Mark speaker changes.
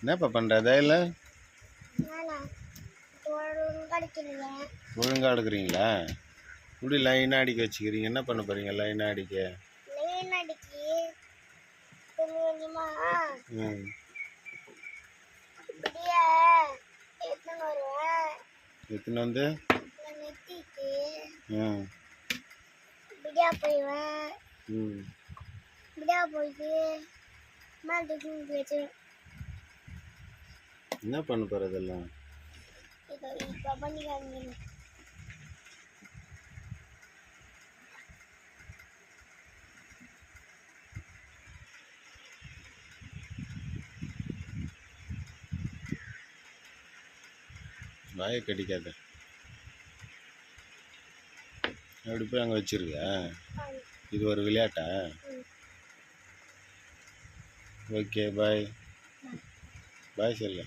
Speaker 1: என்னப்பா பண்ணுற தையில
Speaker 2: அடிக்கிறீங்க
Speaker 1: ஒழுங்காக எடுக்கிறீங்களா இப்படி லைனாக அடிக்க வச்சுக்கிறீங்க. என்ன பண்ண போகிறீங்க லைனாக அடிக்க? எத்தனை வந்து?
Speaker 2: இப்படியா போயிடுவேன்.
Speaker 1: ம்.
Speaker 2: இப்படியா போயிட்டு மேலே தூக்கி வச்சிருவேன்.
Speaker 1: என்ன பண்ண போகிற இதெல்லாம் வாயை கடிக்காத. அப்படி போய் அங்கே வச்சிருக்க இது ஒரு விளையாட்டா. Okay bye. பாய் செல்ல